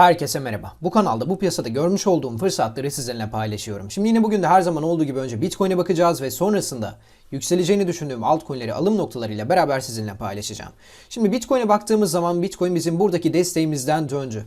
Herkese merhaba. Bu kanalda bu piyasada görmüş olduğum fırsatları sizinle paylaşıyorum. Şimdi yine bugün de her zaman olduğu gibi önce Bitcoin'e bakacağız ve sonrasında yükseleceğini düşündüğüm altcoin'leri alım noktalarıyla beraber sizinle paylaşacağım. Şimdi Bitcoin'e baktığımız zaman Bitcoin bizim buradaki desteğimizden döndü.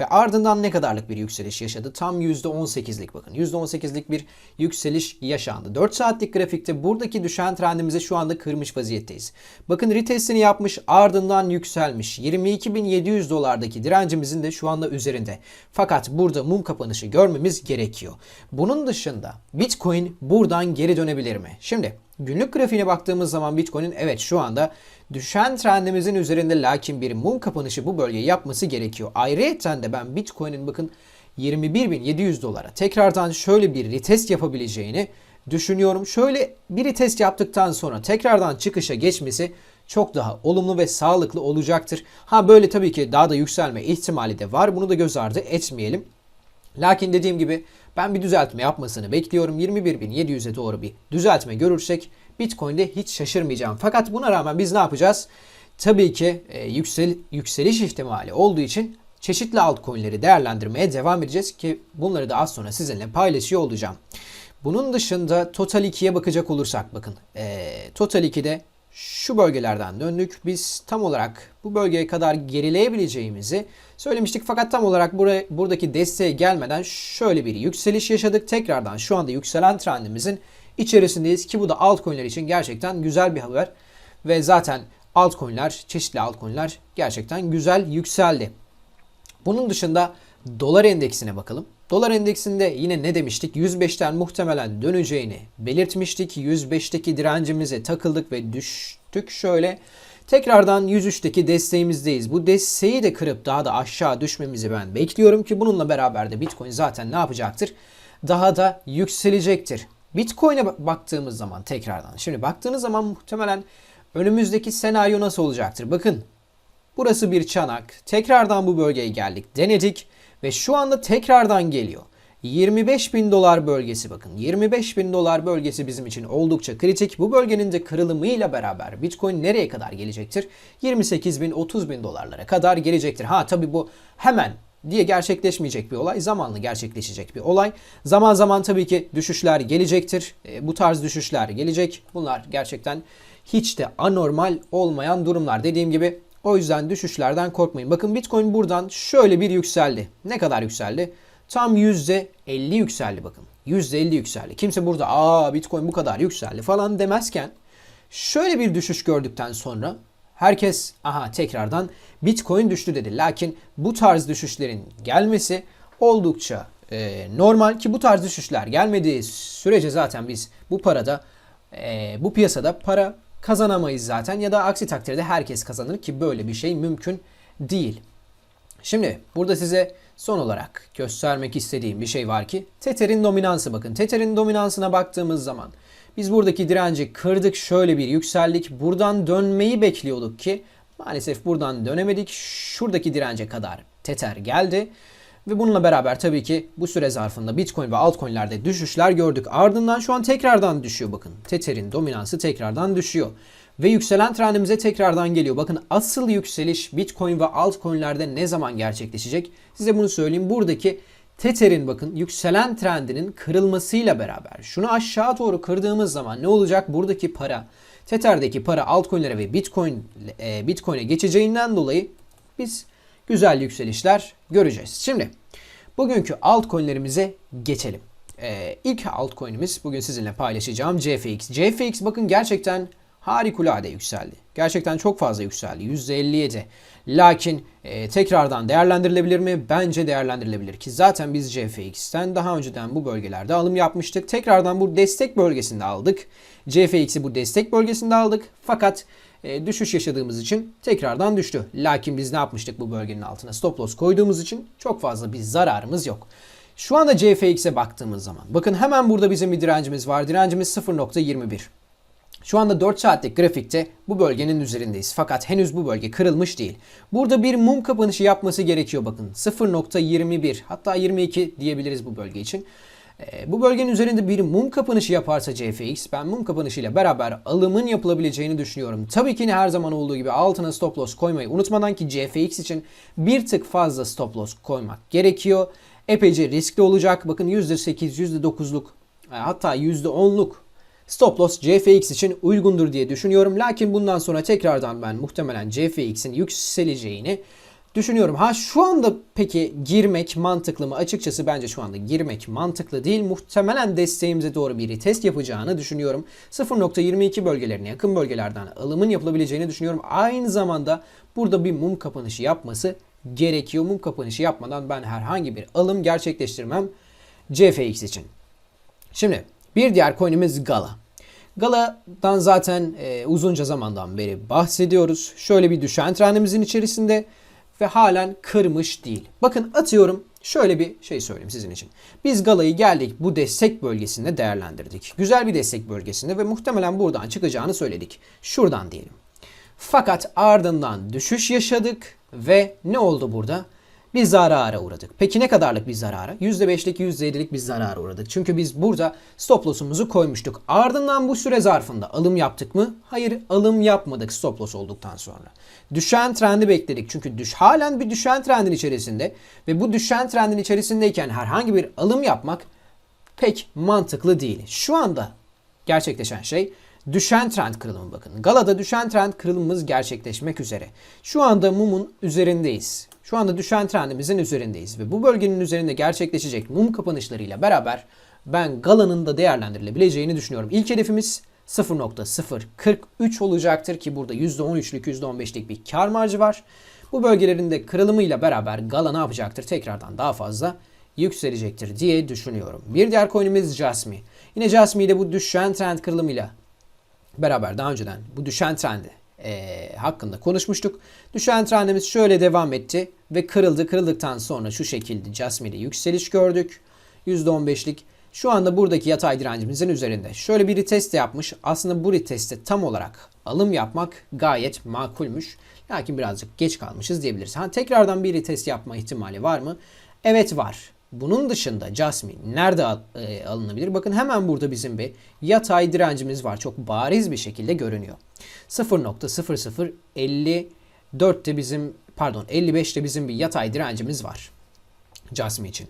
Ve ardından ne kadarlık bir yükseliş yaşadı? Tam %18'lik bakın. %18'lik bir yükseliş yaşandı. 4 saatlik grafikte buradaki düşen trendimizi şu anda kırmış vaziyetteyiz. Bakın retestini yapmış ardından yükselmiş. 22.700 dolardaki direncimizin de şu anda üzerinde. Fakat burada mum kapanışı görmemiz gerekiyor. Bunun dışında Bitcoin buradan geri dönebilir mi? Şimdi günlük grafiğine baktığımız zaman Bitcoin'in evet şu anda düşen trendimizin üzerinde lakin bir mum kapanışı bu bölgeyi yapması gerekiyor. Ayrıca de ben Bitcoin'in bakın 21.700 dolara tekrardan şöyle bir retest yapabileceğini düşünüyorum. Şöyle bir retest yaptıktan sonra tekrardan çıkışa geçmesi çok daha olumlu ve sağlıklı olacaktır. Ha böyle tabii ki daha da yükselme ihtimali de var. Bunu da göz ardı etmeyelim. Lakin dediğim gibi ben bir düzeltme yapmasını bekliyorum. 21.700'e doğru bir düzeltme görürsek Bitcoin'de hiç şaşırmayacağım. Fakat buna rağmen biz ne yapacağız? Tabii ki e, yüksel, yükseliş ihtimali olduğu için çeşitli altcoin'leri değerlendirmeye devam edeceğiz ki bunları da az sonra sizinle paylaşıyor olacağım. Bunun dışında Total 2'ye bakacak olursak bakın. E, Total 2'de şu bölgelerden döndük. Biz tam olarak bu bölgeye kadar gerileyebileceğimizi söylemiştik. Fakat tam olarak buraya, buradaki desteğe gelmeden şöyle bir yükseliş yaşadık. Tekrardan şu anda yükselen trendimizin içerisindeyiz ki bu da altcoin'ler için gerçekten güzel bir haber. Ve zaten altcoin'ler, çeşitli altcoin'ler gerçekten güzel yükseldi. Bunun dışında dolar endeksine bakalım. Dolar endeksinde yine ne demiştik? 105'ten muhtemelen döneceğini belirtmiştik. 105'teki direncimize takıldık ve düştük şöyle. Tekrardan 103'teki desteğimizdeyiz. Bu desteği de kırıp daha da aşağı düşmemizi ben bekliyorum ki bununla beraber de Bitcoin zaten ne yapacaktır? Daha da yükselecektir. Bitcoin'e baktığımız zaman tekrardan. Şimdi baktığınız zaman muhtemelen önümüzdeki senaryo nasıl olacaktır? Bakın burası bir çanak. Tekrardan bu bölgeye geldik. Denedik ve şu anda tekrardan geliyor. 25 bin dolar bölgesi bakın. 25 bin dolar bölgesi bizim için oldukça kritik. Bu bölgenin de kırılımıyla beraber Bitcoin nereye kadar gelecektir? 28 bin 30 bin dolarlara kadar gelecektir. Ha tabi bu hemen diye gerçekleşmeyecek bir olay. Zamanlı gerçekleşecek bir olay. Zaman zaman tabii ki düşüşler gelecektir. E, bu tarz düşüşler gelecek. Bunlar gerçekten hiç de anormal olmayan durumlar. Dediğim gibi o yüzden düşüşlerden korkmayın. Bakın Bitcoin buradan şöyle bir yükseldi. Ne kadar yükseldi? Tam %50 yükseldi bakın. %50 yükseldi. Kimse burada aa Bitcoin bu kadar yükseldi falan demezken şöyle bir düşüş gördükten sonra herkes aha tekrardan Bitcoin düştü dedi. Lakin bu tarz düşüşlerin gelmesi oldukça e, normal ki bu tarz düşüşler gelmediği sürece zaten biz bu parada e, bu piyasada para kazanamayız zaten ya da aksi takdirde herkes kazanır ki böyle bir şey mümkün değil. Şimdi burada size son olarak göstermek istediğim bir şey var ki Tether'in dominansı bakın. Tether'in dominansına baktığımız zaman biz buradaki direnci kırdık şöyle bir yükseldik. Buradan dönmeyi bekliyorduk ki maalesef buradan dönemedik. Şuradaki dirence kadar Tether geldi. Ve bununla beraber tabii ki bu süre zarfında Bitcoin ve altcoin'lerde düşüşler gördük. Ardından şu an tekrardan düşüyor bakın. Tether'in dominansı tekrardan düşüyor. Ve yükselen trendimize tekrardan geliyor. Bakın asıl yükseliş Bitcoin ve altcoin'lerde ne zaman gerçekleşecek? Size bunu söyleyeyim. Buradaki Tether'in bakın yükselen trendinin kırılmasıyla beraber şunu aşağı doğru kırdığımız zaman ne olacak? Buradaki para Tether'deki para altcoin'lere ve Bitcoin e, Bitcoin'e geçeceğinden dolayı biz güzel yükselişler göreceğiz. Şimdi bugünkü altcoin'lerimize geçelim. Ee, ilk altcoin'imiz bugün sizinle paylaşacağım CFX. CFX bakın gerçekten harikulade yükseldi. Gerçekten çok fazla yükseldi. %57. Lakin e, tekrardan değerlendirilebilir mi? Bence değerlendirilebilir ki zaten biz CFX'ten daha önceden bu bölgelerde alım yapmıştık. Tekrardan bu destek bölgesinde aldık. CFX'i bu destek bölgesinde aldık. Fakat e, düşüş yaşadığımız için tekrardan düştü. Lakin biz ne yapmıştık bu bölgenin altına? Stop loss koyduğumuz için çok fazla bir zararımız yok. Şu anda CFX'e baktığımız zaman bakın hemen burada bizim bir direncimiz var. Direncimiz 0.21. Şu anda 4 saatlik grafikte bu bölgenin üzerindeyiz. Fakat henüz bu bölge kırılmış değil. Burada bir mum kapanışı yapması gerekiyor bakın. 0.21 hatta 22 diyebiliriz bu bölge için. E, bu bölgenin üzerinde bir mum kapanışı yaparsa CFX ben mum kapanışıyla beraber alımın yapılabileceğini düşünüyorum. Tabii ki her zaman olduğu gibi altına stop loss koymayı unutmadan ki CFX için bir tık fazla stop loss koymak gerekiyor. Epeyce riskli olacak. Bakın %8, %9'luk e, hatta %10'luk Stop loss CFX için uygundur diye düşünüyorum. Lakin bundan sonra tekrardan ben muhtemelen CFX'in yükseleceğini düşünüyorum. Ha şu anda peki girmek mantıklı mı? Açıkçası bence şu anda girmek mantıklı değil. Muhtemelen desteğimize doğru bir retest yapacağını düşünüyorum. 0.22 bölgelerine yakın bölgelerden alımın yapılabileceğini düşünüyorum. Aynı zamanda burada bir mum kapanışı yapması gerekiyor. Mum kapanışı yapmadan ben herhangi bir alım gerçekleştirmem CFX için. Şimdi bir diğer coin'imiz Gala. Gala'dan zaten e, uzunca zamandan beri bahsediyoruz. Şöyle bir düşen trendimizin içerisinde ve halen kırmış değil. Bakın atıyorum şöyle bir şey söyleyeyim sizin için. Biz Gala'yı geldik bu destek bölgesinde değerlendirdik. Güzel bir destek bölgesinde ve muhtemelen buradan çıkacağını söyledik. Şuradan diyelim. Fakat ardından düşüş yaşadık ve ne oldu burada? Bir zarara uğradık. Peki ne kadarlık bir zarara? %5'lik %7'lik bir zarara uğradık. Çünkü biz burada stop loss'umuzu koymuştuk. Ardından bu süre zarfında alım yaptık mı? Hayır alım yapmadık stop loss olduktan sonra. Düşen trendi bekledik. Çünkü düş halen bir düşen trendin içerisinde ve bu düşen trendin içerisindeyken herhangi bir alım yapmak pek mantıklı değil. Şu anda gerçekleşen şey düşen trend kırılımı bakın. Galada düşen trend kırılımımız gerçekleşmek üzere. Şu anda mumun üzerindeyiz. Şu anda düşen trendimizin üzerindeyiz ve bu bölgenin üzerinde gerçekleşecek mum kapanışlarıyla beraber ben Gala'nın da değerlendirilebileceğini düşünüyorum. İlk hedefimiz 0.043 olacaktır ki burada %13'lük %15'lik bir kar marjı var. Bu bölgelerin de kırılımıyla beraber Gala ne yapacaktır? Tekrardan daha fazla yükselecektir diye düşünüyorum. Bir diğer coin'imiz Jasmy. Yine Jasmy ile bu düşen trend kırılımıyla beraber daha önceden bu düşen trendi e, hakkında konuşmuştuk. Düşen trendimiz şöyle devam etti ve kırıldı. Kırıldıktan sonra şu şekilde Jasmine'de yükseliş gördük. %15'lik. Şu anda buradaki yatay direncimizin üzerinde. Şöyle bir retest yapmış. Aslında bu reteste tam olarak alım yapmak gayet makulmüş. Lakin birazcık geç kalmışız diyebiliriz. Ha, tekrardan bir retest yapma ihtimali var mı? Evet var. Bunun dışında Jasmine nerede e, alınabilir? Bakın hemen burada bizim bir yatay direncimiz var. Çok bariz bir şekilde görünüyor. 0.0054'te bizim pardon 55'te bizim bir yatay direncimiz var. Jasmine için.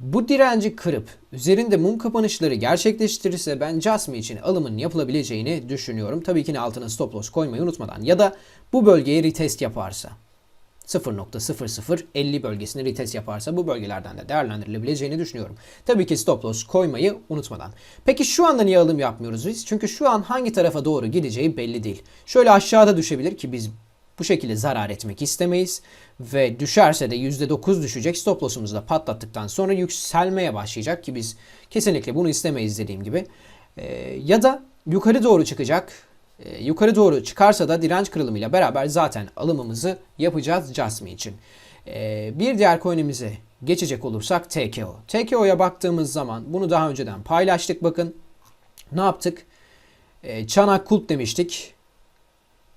Bu direnci kırıp üzerinde mum kapanışları gerçekleştirirse ben Jasmine için alımın yapılabileceğini düşünüyorum. Tabii ki altına stop loss koymayı unutmadan ya da bu bölgeye retest yaparsa. 0.0050 bölgesini retest yaparsa bu bölgelerden de değerlendirilebileceğini düşünüyorum. Tabii ki stop loss koymayı unutmadan. Peki şu anda niye alım yapmıyoruz biz? Çünkü şu an hangi tarafa doğru gideceği belli değil. Şöyle aşağıda düşebilir ki biz bu şekilde zarar etmek istemeyiz. Ve düşerse de %9 düşecek. Stop loss'umuzu da patlattıktan sonra yükselmeye başlayacak ki biz kesinlikle bunu istemeyiz dediğim gibi. Ee, ya da yukarı doğru çıkacak e, yukarı doğru çıkarsa da direnç kırılımıyla beraber zaten alımımızı yapacağız Jasmy için. E, bir diğer coin'imize geçecek olursak TKO. TKO'ya baktığımız zaman bunu daha önceden paylaştık bakın. Ne yaptık? E, çanak kulp demiştik.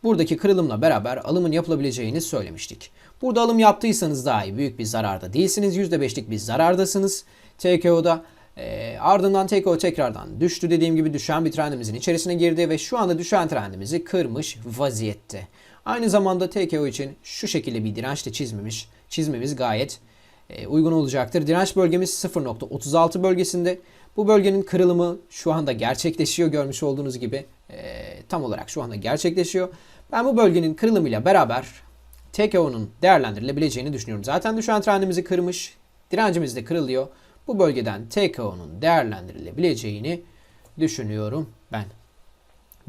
Buradaki kırılımla beraber alımın yapılabileceğini söylemiştik. Burada alım yaptıysanız dahi büyük bir zararda değilsiniz. %5'lik bir zarardasınız. TKO'da e, ardından Teko tekrardan düştü. Dediğim gibi düşen bir trendimizin içerisine girdi ve şu anda düşen trendimizi kırmış vaziyette. Aynı zamanda TKO için şu şekilde bir direnç de çizmemiş. Çizmemiz gayet e, uygun olacaktır. Direnç bölgemiz 0.36 bölgesinde. Bu bölgenin kırılımı şu anda gerçekleşiyor. Görmüş olduğunuz gibi e, tam olarak şu anda gerçekleşiyor. Ben bu bölgenin kırılımıyla beraber TKO'nun değerlendirilebileceğini düşünüyorum. Zaten düşen trendimizi kırmış. Direncimiz de kırılıyor bu bölgeden TKO'nun değerlendirilebileceğini düşünüyorum ben.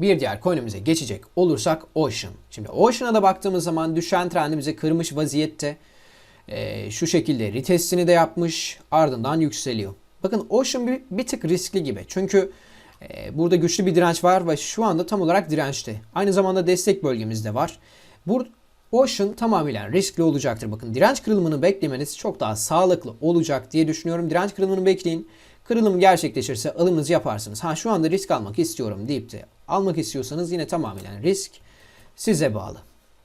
Bir diğer coin'imize geçecek olursak Ocean. Şimdi Ocean'a da baktığımız zaman düşen trendimizi kırmış vaziyette. Ee, şu şekilde retestini de yapmış ardından yükseliyor. Bakın Ocean bir, bir tık riskli gibi. Çünkü burada güçlü bir direnç var ve şu anda tam olarak dirençte. Aynı zamanda destek bölgemizde var. Bur Ocean tamamıyla riskli olacaktır. Bakın direnç kırılımını beklemeniz çok daha sağlıklı olacak diye düşünüyorum. Direnç kırılımını bekleyin. Kırılım gerçekleşirse alımınızı yaparsınız. Ha şu anda risk almak istiyorum deyip de almak istiyorsanız yine tamamen risk size bağlı.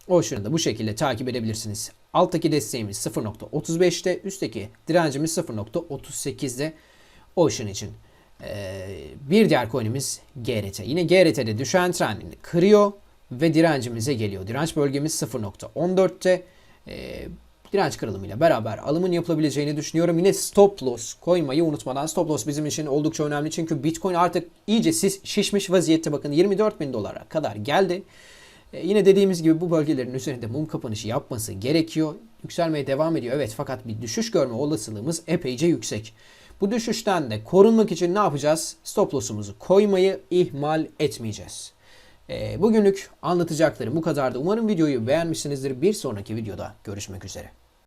Ocean'ı da bu şekilde takip edebilirsiniz. Alttaki desteğimiz 0.35'te, üstteki direncimiz 0.38'de. Ocean için. Ee, bir diğer coin'imiz GRT. Yine GRT'de düşen trendini kırıyor ve direncimize geliyor. Direnç bölgemiz 0.14'te. Ee, direnç kırılımıyla beraber alımın yapılabileceğini düşünüyorum. Yine stop loss koymayı unutmadan. Stop loss bizim için oldukça önemli çünkü Bitcoin artık iyice şişmiş vaziyette. Bakın 24 bin dolara kadar geldi. Ee, yine dediğimiz gibi bu bölgelerin üzerinde mum kapanışı yapması gerekiyor. Yükselmeye devam ediyor. Evet fakat bir düşüş görme olasılığımız epeyce yüksek. Bu düşüşten de korunmak için ne yapacağız? Stop loss'umuzu koymayı ihmal etmeyeceğiz. Ee, bugünlük anlatacaklarım bu kadardı. Umarım videoyu beğenmişsinizdir. Bir sonraki videoda görüşmek üzere.